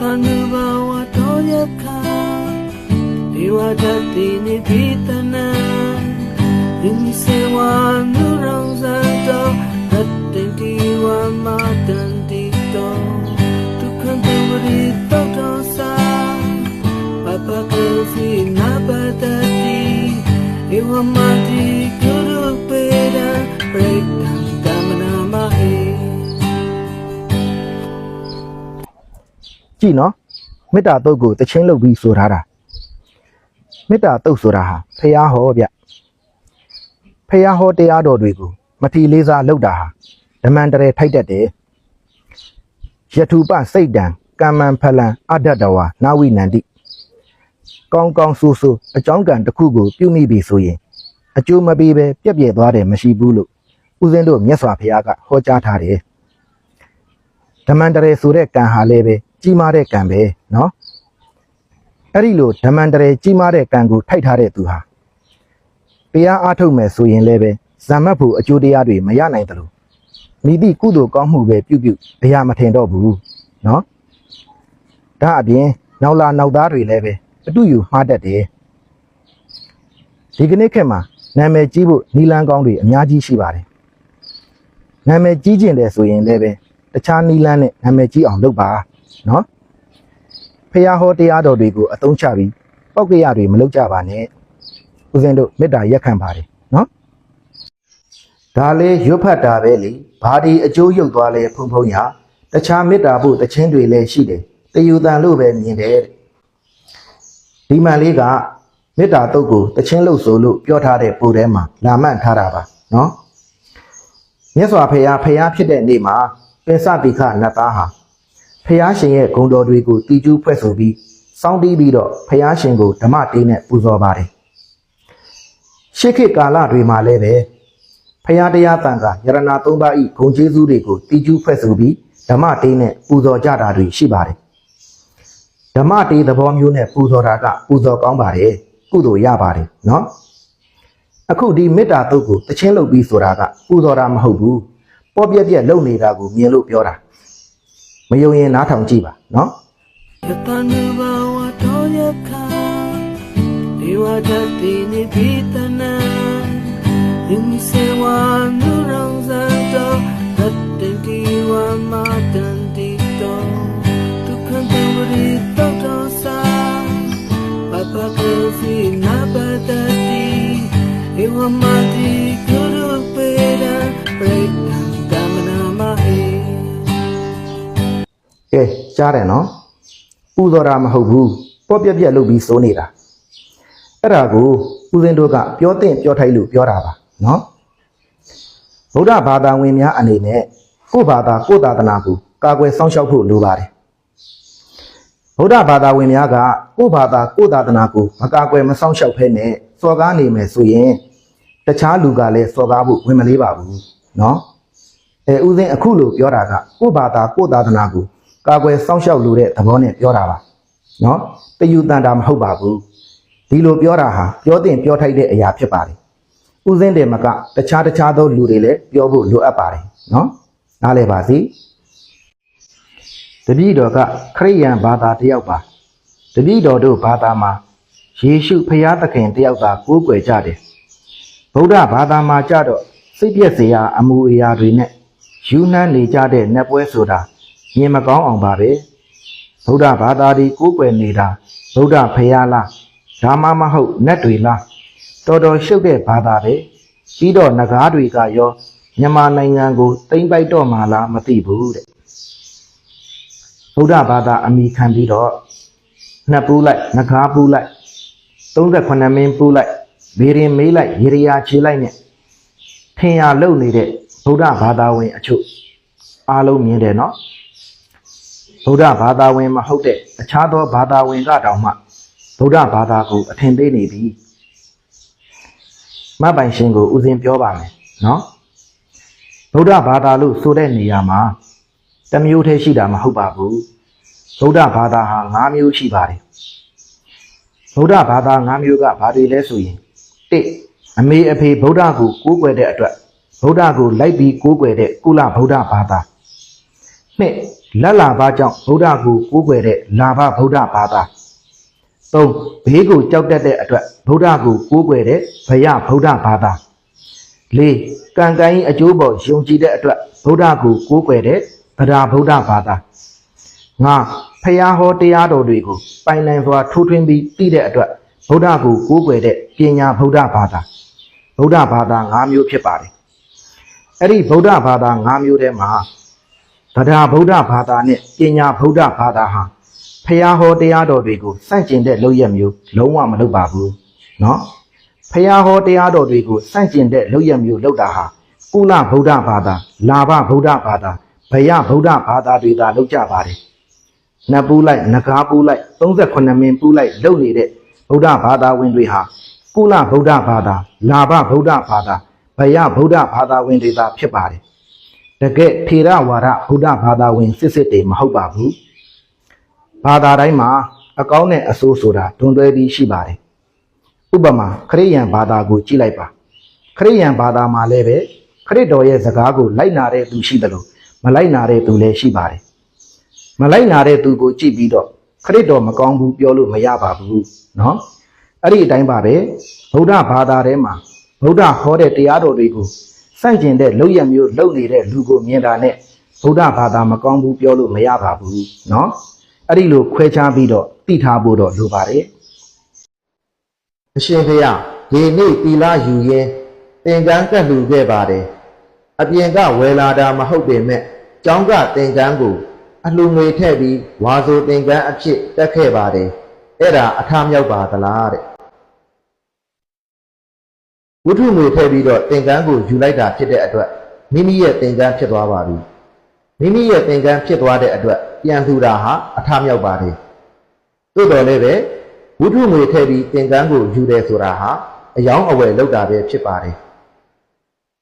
တန်ဘဝတော်ရခါဒီဝတတိနိပိတနာဒီ ကြည့်နော်မေတ္တာတုတ်ကိုတချင်းလုပ်ပြီးဆိုထားတာမေတ္တာတုတ်ဆိုတာဟာဖះဟောဗျဖះဟောတရားတော်တွေကိုမထီလေးစားလုပ်တာဟာဓမ္မန္တရေထိုက်တတ်တယ်ယထုပစိတ်တံကမ္မံဖလံအဒ္ဒတဝါနာဝိနန္တိကောင်းကောင်းဆိုးဆိုးအကြောင်းကံတစ်ခုကိုပြုမိပြီဆိုရင်အကျိုးမပေးပဲပြက်ပြက်သွားတယ်မရှိဘူးလို့ဦးဇင်းတို့မြတ်စွာဘုရားကဟောကြားထားတယ်ဓမ္မန္တရေဆိုတဲ့ကံဟာလည်းပဲ ကြီးမားတဲ့ကံပဲเนาะအဲ့ဒီလိုဓမ္မန္တရေကြီးမားတဲ့ကံကိုထိုက်ထားတဲ့သူဟာတရားအားထုတ်မယ်ဆိုရင်လည်းပဲဇမ္မတ်ဖို့အကျိုးတရားတွေမရနိုင်တယ်လို့မိသည့်ကုသိုလ်ကောင်းမှုပဲပြုပြုအရာမထင်တော့ဘူးเนาะဒါအပြင်နောက်လာနောက်သားတွေလည်းပဲအတူယူမှားတတ်တယ်ဒီကနေ့ခေတ်မှာနာမည်ကြီးဖို့နီလန်းကောင်းတွေအများကြီးရှိပါတယ်နာမည်ကြီးကျင်တယ်ဆိုရင်လည်းပဲ တခြားနီလန်းနဲ့နာမည်ကြီးအောင်လုပ်ပါ နော်ဖះဟောတရားတော်တွေကိုအသုံးချပြီးပောက်ကရတွေမလုပ်ကြပါနဲ့ဦးဇင်းတို့မေတ္တာရက်ခံပါတယ်နော်ဒါလေးရွတ်ဖတ်တာပဲလေဘာဒီအကျိုးရုပ်သွားလဲဖုံဖုံညာတခြားမေတ္တာဖို့တခြင်းတွေလည်းရှိတယ်တယူတန်လို့ပဲမြင်တယ်တဲ့ဒီမှန်လေးကမေတ္တာတုတ်ကိုတခြင်းလို့ဆိုလို့ပြောထားတဲ့ပုံထဲမှာလာမှတ်ထားတာပါနော်မြတ်စွာဘုရားဖျားဖြစ်တဲ့နေ့မှာပင်စတိခနတ်သားဟာ ဖျားရှင်ရဲ့ဂုဏ်တော်တွေကိုတည်ကျူးဖွဲ့ဆိုပြီးစောင်းတီးပြီးတော့ဖျားရှင်ကိုဓမ္မတေးနဲ့ပူဇော်ပါတယ်ရှေးခေတ်ကာလတွေမှာလည်းပဲဖျားတရားတန်ခါယရနာသုံးပါးဤဂုဏ်ကျေးဇူးတွေကိုတည်ကျူးဖွဲ့ဆိုပြီးဓမ္မတေးနဲ့ပူဇော်ကြတာတွေရှိပါတယ်ဓမ္မတေးသဘောမျိုးနဲ့ပူဇော်တာကပူဇော်ကောင်းပါတယ်ကုသိုလ်ရပါတယ်နော်အခုဒီမေတ္တာတုတ်ကိုတချင်းလုပ်ပြီးဆိုတာကပူဇော်တာမဟုတ်ဘူးပေါ်ပြက်ပြက်လုပ်နေတာကိုမြင်လို့ပြောတာ မယုံရင်နားထောင်ကြည့်ပါနော်ယတန်ဘဝတော်ရခါဒီဝတတိနိပိတ ကဲကြားတယ်နော်ပူဇော်တာမဟုတ်ဘူးပေါ်ပြက်ပြက်လုပ်ပြီးစိုးနေတာအဲ့ဒါကိုဦးဇင်းတို့ကပြောတဲ့ပြောထိုက်လို့ပြောတာပါနော်ဗုဒ္ဓဘာသာဝင်များအနေနဲ့ကိုယ့်ဘာသာကိုယ့်သာသနာကိုကာကွယ်စောင့်ရှောက်ဖို့လိုပါတယ်ဗုဒ္ဓဘာသာဝင်များကကိုယ့်ဘာသာကိုယ့်သာသနာကိုမကာကွယ်မစောင့်ရှောက်ဖဲနဲ့စော်ကားနေမယ်ဆိုရင်တခြားလူကလည်းစော်ကားဖို့ဝင်မလေးပါဘူးနော်အဲဦးဇင်းအခုလို့ပြောတာကကိုယ့်ဘာသာကိုယ့်သာသနာကို ကာကွယ်စောင့်ရှောက်လို့တဲ့သဘောနဲ့ပြောတာပါနော်တယူတန်တာမဟုတ်ပါဘူးဒီလိုပြောတာဟာပြောတင်ပြောထိုက်တဲ့အရာဖြစ်ပါတယ်ဦးဇင်းတယ်မကတခြားတခြားသောလူတွေလည်းပြောဖို့လိုအပ်ပါတယ်နော်နားလည်ပါစေတပည့်တော်ကခရိယန်ဘာသာတစ်ယောက်ပါတပည့်တော်တို့ဘာသာမှာယေရှုဖျားသခင်တစ်ယောက်သာကိုးကွယ်ကြတယ်ဗုဒ္ဓဘာသာမှာကြတော့စိတ်ပြည့်စရာအမှုအရာတွေနဲ့ယူနှမ်းနေကြတဲ့နတ်ပွဲဆိုတာ မြင်မကောင်းအောင်ပါပဲဗုဒ္ဓဘာသာဒီကိုးကွယ်နေတာဗုဒ္ဓဖျားလားဒါမှမဟုတ်နတ်တွေလားတော်တော်ရှုပ်တဲ့ဘာသာပဲပြီးတော့ငကားတွေကရောမြန်မာနိုင်ငံကိုတိမ့်ပိုက်တော့မှလားမသိဘူးတဲ့ဗုဒ္ဓဘာသာအမိခံပြီးတော့နှစ်ပူးလိုက်ငကားပူးလိုက်38မင်းပူးလိုက်ဘေရင်မေးလိုက်ရေရယာခြေလိုက်နဲ့ထင်ရလုံနေတဲ့ဗုဒ္ဓဘာသာဝင်အချို့အားလုံးမြင်တယ်နော် ဗုဒ္ဓဘာသာဝင်မဟုတ်တဲ့အခြားသောဘာသာဝင်ကတောင်မှဗုဒ္ဓဘာသာကိုအထင်သေးနေပြီမတ်ပိုင်ရှင်ကိုဦးဇင်းပြောပါမယ်နော်ဗုဒ္ဓဘာသာလို့ဆိုတဲ့နေရာမှာတစ်မျိုးတည်းရှိတာမဟုတ်ပါဘူးဗုဒ္ဓဘာသာဟာ၅မျိုးရှိပါတယ်ဗုဒ္ဓဘာသာ၅မျိုးကဘာတွေလဲဆိုရင်၁အမေအဖေဗုဒ္ဓကိုကိုးကွယ်တဲ့အတွက်ဗုဒ္ဓကိုလိုက်ပြီးကိုးကွယ်တဲ့ကုလဗုဒ္ဓဘာသာနှစ် လက်လာဘကြောင့်ဗုဒ္ဓကိုကိုးကွယ်တဲ့လာဘဗုဒ္ဓဘာသာ၃ဘေးကိုကြောက်တတ်တဲ့အတွက်ဗုဒ္ဓကိုကိုးကွယ်တဲ့ဗယဗုဒ္ဓဘာသာ၄ကံကံ၏အကျိုးပေါ်ယုံကြည်တဲ့အတွက်ဗုဒ္ဓကိုကိုးကွယ်တဲ့ဗဒာဗုဒ္ဓဘာသာ၅ဖယားဟောတရားတော်တွေကိုပိုင်နိုင်စွာထိုးထွင်းပြီးသိတဲ့အတွက်ဗုဒ္ဓကိုကိုးကွယ်တဲ့ပညာဗုဒ္ဓဘာသာဗုဒ္ဓဘာသာ၅မျိုးဖြစ်ပါတယ်အဲ့ဒီဗုဒ္ဓဘာသာ၅မျိုးထဲမှာ ဗဒာဗုဒ္ဓဘာသာနဲ့ပညာဗုဒ္ဓဘာသာဟာဖျားဟောတရားတော်တွေကိုစန့်ကျင်တဲ့လုပ်ရမျိုးလုံးဝမလုပ်ပါဘူးเนาะဖျားဟောတရားတော်တွေကိုစန့်ကျင်တဲ့လုပ်ရမျိုးလုပ်တာဟာကုလဗုဒ္ဓဘာသာလာဘဗုဒ္ဓဘာသာဗယဗုဒ္ဓဘာသာတွေသာလုပ်ကြပါတယ်နတ်ပူးလိုက်နဂါပူးလိုက်38မင်းပူးလိုက်လုပ်နေတဲ့ဗုဒ္ဓဘာသာဝင်တွေဟာကုလဗုဒ္ဓဘာသာလာဘဗုဒ္ဓဘာသာဗယဗုဒ္ဓဘာသာဝင်တွေသာဖြစ်ပါတယ် တကယ်ထေရဝါဒဘုရားဘာသာဝင်စစ်စစ်တွေမဟုတ်ပါဘူးဘာသာတိုင်းမှာအကောင်းနဲ့အဆိုးဆိုတာဒွန်တွဲပြီးရှိပါတယ်ဥပမာခရိယန်ဘာသာကိုကြည့်လိုက်ပါခရိယန်ဘာသာမှာလည်းပဲခရစ်တော်ရဲ့စကားကိုလိုက်နာတဲ့သူရှိတယ်လို့မလိုက်နာတဲ့သူလည်းရှိပါတယ်မလိုက်နာတဲ့သူကိုကြည့်ပြီးတော့ခရစ်တော်မကောင်းဘူးပြောလို့မရပါဘူးเนาะအဲ့ဒီအတိုင်းပါပဲဗုဒ္ဓဘာသာထဲမှာဗုဒ္ဓဟောတဲ့တရားတော်တွေကို စန့်ကျင်တဲ့လုံရမျိုးလုံနေတဲ့လူကိုမြင်တာနဲ့ဗုဒ္ဓဘာသာမကောင်းဘူးပြောလို့မရပါဘူးเนาะအဲ့ဒီလိုခွဲခြားပြီးတော့သိထားဖို့တော့လိုပါတယ်အရှင်ဖေယဒီနေ့တီလာယူရင်သင်္ကန်းကတ်လူခဲ့ပါတယ်အပြင်ကဝယ်လာတာမဟုတ်ပေမဲ့ကျောင်းကသင်္ကန်းကိုအလှငွေထည့်ပြီးဝါဆိုသင်္ကန်းအဖြစ်တက်ခဲ့ပါတယ်အဲ့ဒါအထမြောက်ပါသလားတဲ့ ဝိထုငွေထည့်ပြီးတော့သင်္ကန်းကိုယူလိုက်တာဖြစ်တဲ့အတွက်မိမိရဲ့သင်္ကန်းဖြစ်သွားပါပြီမိမိရဲ့သင်္ကန်းဖြစ်သွားတဲ့အတွက်ပြန်ထူတာဟာအထမြောက်ပါတယ်သို့တော်လည်းပဲဝိထုငွေထည့်ပြီးသင်္ကန်းကိုယူတယ်ဆိုတာဟာအယောင်းအဝယ်လုပ်တာပဲဖြစ်ပါတယ်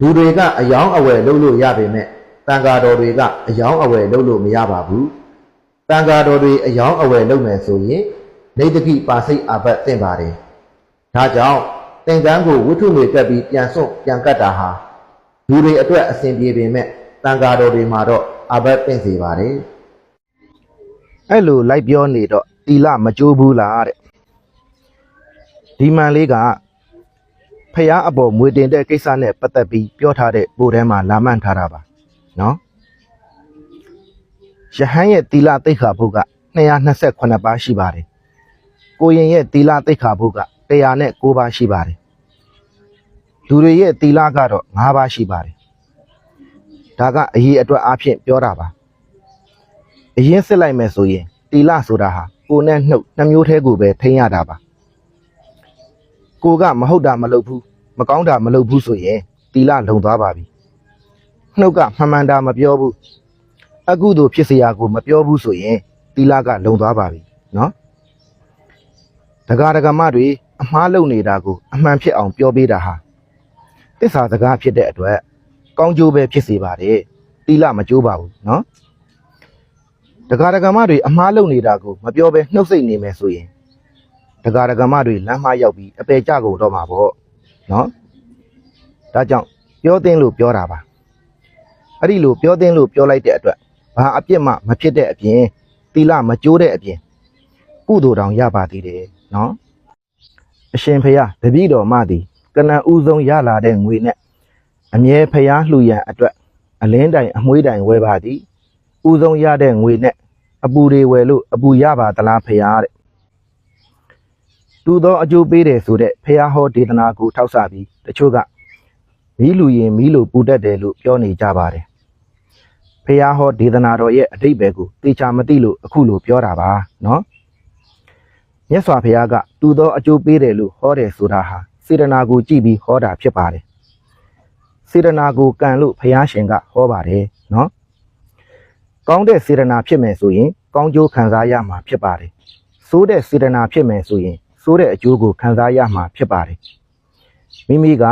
လူတွေကအယောင်းအဝယ်လုပ်လို့ရပေမဲ့တန်ဃာတော်တွေကအယောင်းအဝယ်လုပ်လို့မရပါဘူးတန်ဃာတော်တွေအယောင်းအဝယ်လုပ်မယ်ဆိုရင်နေတကိပါစိတ်အဘတ်သင့်ပါတယ်ဒါကြောင့် သင်္ကန်းကိုဝိထုငွေကပ်ပြီးပြန်စွန့်ပြန်ကတ်တာဟာလူတွေအတွက်အဆင်ပြေပေမဲ့တန်ဃာတော်တွေမှာတော့အဘတ်ပင့်စေပါတယ်အဲ့လိုလိုက်ပြောနေတော့တီလမကြိုးဘူးလားတဲ့ဒီမှန်လေးကဖះအပေါ်မွေတင်တဲ့ကိစ္စနဲ့ပတ်သက်ပြီးပြောထားတဲ့ပို့ထဲမှာလာမှန်ထားတာပါနော်ယဟန်ရဲ့တီလတိတ်ခါဘုတ်က228ပါးရှိပါတယ်ကိုရင်ရဲ့တီလတိတ်ခါဘုတ်က 109ပါးရှိပါတယ်လူတွေရဲ့သီလကတော့9ပါးရှိပါတယ်ဒါကအရေးအတွက်အဖြစ်ပြောတာပါအရင်စစ်လိုက်မယ်ဆိုရင်သီလဆိုတာဟာကိုနဲ့နှုတ်နှမျိုးသေးကိုပဲထိန်းရတာပါကိုကမဟုတ်တာမလုပ်ဘူးမကောင်းတာမလုပ်ဘူးဆိုရင်သီလလုံသွားပါပြီနှုတ်ကမှန်မှန်တာမပြောဘူးအကုသို့ဖြစ်စရာကိုမပြောဘူးဆိုရင်သီလကလုံသွားပါပြီနော်ဒကာဒကမတွေ အမှားလုပ်နေတာကိုအမှန်ဖြစ်အောင်ပြောပေးတာဟာတစ္ဆာစကားဖြစ်တဲ့အတွက်ကောင်းကျိုးပဲဖြစ်စေပါတယ်။တိလမကျိုးပါဘူးနော်။ဒကာဒကမတွေအမှားလုပ်နေတာကိုမပြောဘဲနှုတ်ဆက်နေမယ်ဆိုရင်ဒကာဒကမတွေလမ်းမရောက်ပြီးအပေကြကုန်တော့မှာပေါ့နော်။ဒါကြောင့်ပြောသင်းလို့ပြောတာပါ။အဲ့ဒီလိုပြောသင်းလို့ပြောလိုက်တဲ့အတွက်ဘာအပြစ်မှမဖြစ်တဲ့အပြင်တိလမကျိုးတဲ့အပြင်ကုသိုလ်တောင်ရပါသေးတယ်နော်။ အရှင်ဖရာတပည့်တော်မသည်ကနန်ဦးဆုံးရလာတဲ့ငွေနဲ့အမြဲဖရာလှူရန်အတွက်အလင်းတိုင်အမွှေးတိုင်ဝယ်ပါသည်ဦးဆုံးရတဲ့ငွေနဲ့အပူတွေဝယ်လို့အပူရပါသလားဖရာတဲ့တူသောအကျိုးပေးတယ်ဆိုတဲ့ဖရာဟောဒေသနာကိုထောက်ဆပြီးတချို့ကမီးလူရင်မီးလူပူတတ်တယ်လို့ပြောနေကြပါတယ်ဖရာဟောဒေသနာတော်ရဲ့အတိတ်ပဲကိုတေချာမသိလို့အခုလိုပြောတာပါနော် မြတ်စွာဘုရားကတူသောအကျိုးပေးတယ်လို့ဟောတယ်ဆိုတာဟာစေတနာကိုကြည့်ပြီးဟောတာဖြစ်ပါတယ်စေတနာကိုကံလို့ဘုရားရှင်ကဟောပါတယ်နော်ကောင်းတဲ့စေတနာဖြစ်မယ်ဆိုရင် ကောင်းကျိုးခံစားရမှာဖြစ်ပါတယ်ဆိုးတဲ့စေတနာဖြစ်မယ်ဆိုရင်ဆိုးတဲ့အကျိုးကိုခံစားရမှာဖြစ်ပါတယ်မိမိက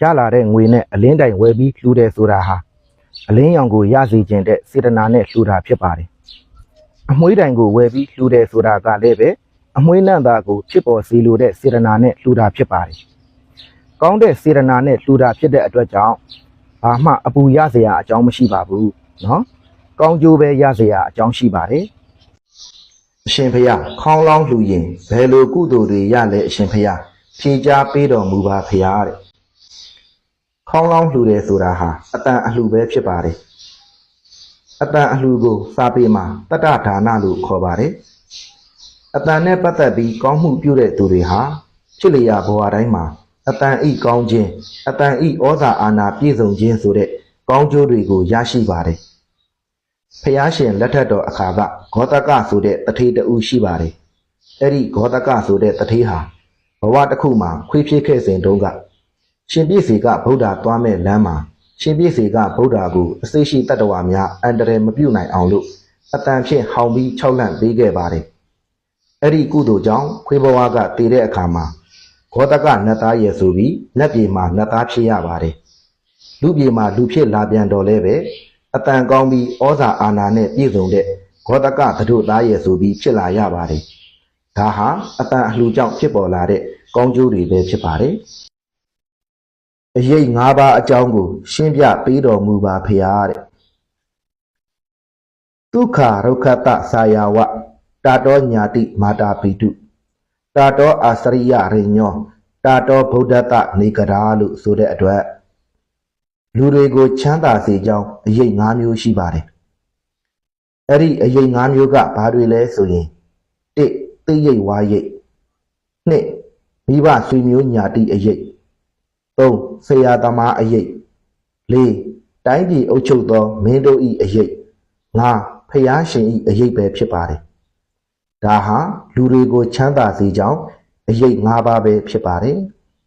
ရလာတဲ့ငွေနဲ့အလင်းတိုင်ဝယ်ပြီးလှူတယ်ဆိုတာဟာအလင်းရောင်ကိုရစေခြင်းတဲ့စေတနာနဲ့လှူတာဖြစ်ပါတယ်အမွှေးတိုင်ကိုဝယ်ပြီးလှူတယ်ဆိုတာကလည်းပဲ အမွှေးနံ့သားကိုဖြစ်ပေါ်စေလိုတဲ့စေတနာနဲ့လှူတာဖြစ်ပါတယ်။ကောင်းတဲ့စေတနာနဲ့လှူတာဖြစ်တဲ့အတွက်ကြောင့်ဘာမှအပူရစရာအကြောင်းမရှိပါဘူးနော်ကောင်းကျိုးပဲရစေရအကြောင်းရှိပါတယ်အရှင်ဖျားခေါင်းလောင်းလှူရင်ဘယ်လိုကုသိုလ်တွေရလဲအရှင်ဖျားဖြေကြားပေးတော်မူပါဖျားတဲ့ခေါင်းလောင်းလှူတယ်ဆိုတာဟာအတန်အလှူပဲဖြစ်ပါတယ်အတန်အလှူကိုစာပေမှာတတ္တဒါနလို့ခေါ်ပါတယ် အတန်နဲ့ပတ်သက်ပြီးကောင်းမှုပြုတဲ့သူတွေဟာဖြစ်လျာဘဝတိုင်းမှာအတန်ဤကောင်းခြင်းအတန်ဤဩဇာအာဏာပြည့်စုံခြင်းဆိုတဲ့ကောင်းကျိုးတွေကိုရရှိပါတယ်ဖျားရှင်လက်ထက်တော်အခါကဂေါတကဆိုတဲ့တထေးတူရှိပါတယ်အဲ့ဒီဂေါတကဆိုတဲ့တထေးဟာဘဝတစ်ခုမှာခွေးဖြစ်ခဲ့စဉ်တုန်းကရှင်ပြည့်စီကဗုဒ္ဓသွားမဲ့လမ်းမှာရှင်ပြည့်စီကဗုဒ္ဓကိုအစိရှိတတ္တဝါများအန္တရာယ်မပြုနိုင်အောင်လို့အတန်ဖြင့်ဟောင်ပြီးခြောက်လန့်ပေးခဲ့ပါတယ် အဲ့ဒီကုသိုလ်ကြောင့်ခွေးဘဝကတည်တဲ့အခါမှာဂေါတကနတ်သားရဲ့ဆိုပြီးလက်ပြေမှာနတ်သားဖြစ်ရပါတယ်လူပြေမှာလူဖြစ်လာပြန်တော့လဲပဲအတန်ကောင်းပြီးဩဇာအာဏာနဲ့ပြည့်စုံတဲ့ဂေါတကသတို့သားရဲ့ဆိုပြီးဖြစ်လာရပါတယ်ဒါဟာအတန်အလှူကြောင့်ဖြစ်ပေါ်လာတဲ့ကောင်းကျိုးတွေပဲဖြစ်ပါတယ်အရေး၅ပါးအကြောင်းကို ရှင်းပြပေးတော်မူပါဖရာတဲ့ဒုက္ခရုက္ခတသာယာဝ တာတောညာတိမာတာပိတုတာတောအာစရိယရိညောတာတောဗုဒ္ဓတနေကရာလို့ဆိုတဲ့အတွက်လူတွေကိုချမ်းသာစေကြောင်းအရေး၅မျိုးရှိပါတယ်။အဲ့ဒီအရေး၅မျိုးကဘာတွေလဲဆိုရင်၁သိရိတ်ဝါရိတ်၂မိဘဆွေမျိုးညာတိအရေး၃ဆရာသမားအရေး၄တိုင်းပြည်အုပ်ချုပ်သောမင်းတို့ဤအရေး၅ဖျားရှင်ဤအရေးပဲဖြစ်ပါတယ်။ ဒါဟာလူတွေကိုချမ်းသာစေကြောင်းအရေး၅ပါးပဲဖြစ်ပါတယ်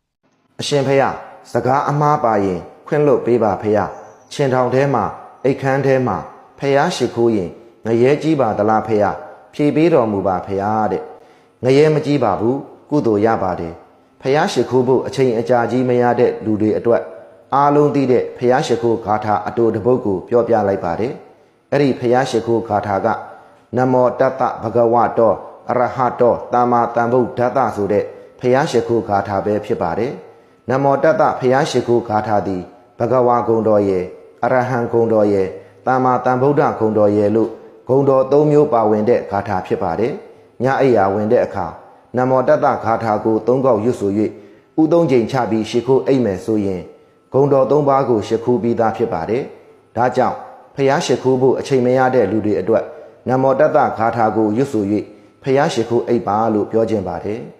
။အရှင်ဖေယစကားအမှားပါရင်ခွင့်လွတ်ပေးပါဖေယ။ချင်းထောင်ထဲမှာအိတ်ခမ်းထဲမှာဖះရှိခိုးရင်ငရဲကြီးပါသလားဖေယ။ဖြေပေးတော်မူပါဖေယတဲ့။ငရဲမကြီးပါဘူးကုသိုလ်ရပါတယ်။ဖះရှိခိုးဖို့အချိန်အကြာကြီးမရတဲ့လူတွေအတွက်အားလုံးသိတဲ့ဖះရှိခိုးဂါထာအတူတပုတ်ကိုပြောပြလိုက်ပါတယ်။အဲ့ဒီဖះရှိခိုးဂါထာက နမောတတ္တဘဂဝတောအရဟတောသမ္မာသမ္ဗုဒ္ဓတ္တဆိုတဲ့ဖျားရှိခိုးဂါထာပဲဖြစ်ပါတယ်။နမောတတ္တဖျားရှိခိုးဂါထာသည်ဘဂဝါဂုံတော်ရဲ့အရဟံဂုံတော်ရဲ့သမ္မာသမ္ဗုဒ္ဓဂုံတော်ရဲ့လို့ဂုံတော်၃မျိုးပါဝင်တဲ့ဂါထာဖြစ်ပါတယ်။ညအိယာဝင်တဲ့အခါနမောတတ္တဂါထာကို၃ခေါက်ရွတ်ဆို၍ဥသုံးချိန်ချပြီးရှိခိုးအိတ်မယ်ဆိုရင်ဂုံတော်၃ပါးကိုရှိခိုးပြီးသားဖြစ်ပါတယ်။ဒါကြောင့်ဖျားရှိခိုးဖို့အချိန်မရတဲ့လူတွေအတွက် နမောတတ္တဂါထာကိုရွတ်ဆို၍ဖျားရှိခိုးအိပ်ပါလို့ပြောခြင်းပါတယ်။